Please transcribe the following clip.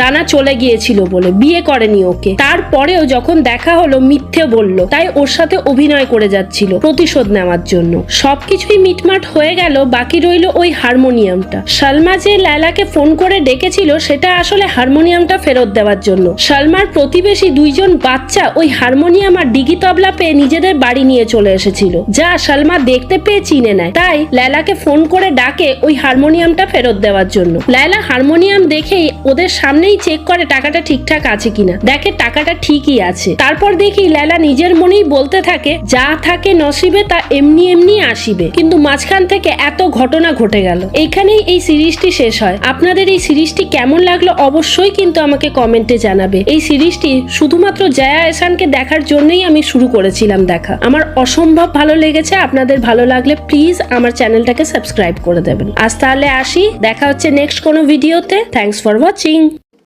রানা চলে গিয়েছিল বলে বিয়ে করেনি ওকে। তারপরেও যখন দেখা হলো, মিথ্যে বলল। তাই ওর সাথে অভিনয় করে যাচ্ছিল, প্রতিশোধ নেওয়ার জন্য। সবকিছুই মিটমাট হয়ে গেল, বাকি রইল ওই হারমোনিয়ামটা। সালমা যে লায়লাকে ফোন করে ডেকেছিল, সেটা আসলে হারমোনিয়ামটা ফেরত দেওয়ার জন্য। সালমার প্রতিবেশী দুইজন বাচ্চা ওই হারমোনিয়াম আর ডিগি তবলা পেয়ে নিজেদের বাড়ি নিয়ে চলে এসেছিল, যা সালমা দেখতে পেয়ে চিনে নেয়। তাই লায়লাকে ফোন করে ডাকে ওই হারমোনিয়ামটা ফেরত দেওয়ার জন্য। লায়লা হারমোনিয়াম দেখেই ওদের সামনেই চেক করে টাকাটা ঠিকঠাক আছে কিনা। দেখে টাকাটা ঠিকই আছে। তারপর দেখি লায়লা নিজের মনেই বলতে থাকে, যা থাকে নসিবে তা এমনি এমনি আসিবে। কিন্তু মাঝখান থেকে এত ঘটনা ঘটে গেল। এইখানেই এই সিরিজটি শেষ হয়। আপনাদের এই সিরিজটি কেমন লাগল অবশ্যই কিন্তু আমাকে কমেন্টে জানাবে। এই সিরিজটি শুধুমাত্র জয়া এসানকে দেখার জন্যই আমি শুরু করেছিলাম দেখা। আমার অসম্ভব ভালো লেগেছে। আপনাদের ভালো লাগলে প্লিজ আমার চ্যানেলটাকে সাবস্ক্রাইব করে দেবেন। আজ তাহলে আসি। দেখা হচ্ছে নেক্সট কোনো ভিডিওতে থ্যাংকস ফর ওয়াচিং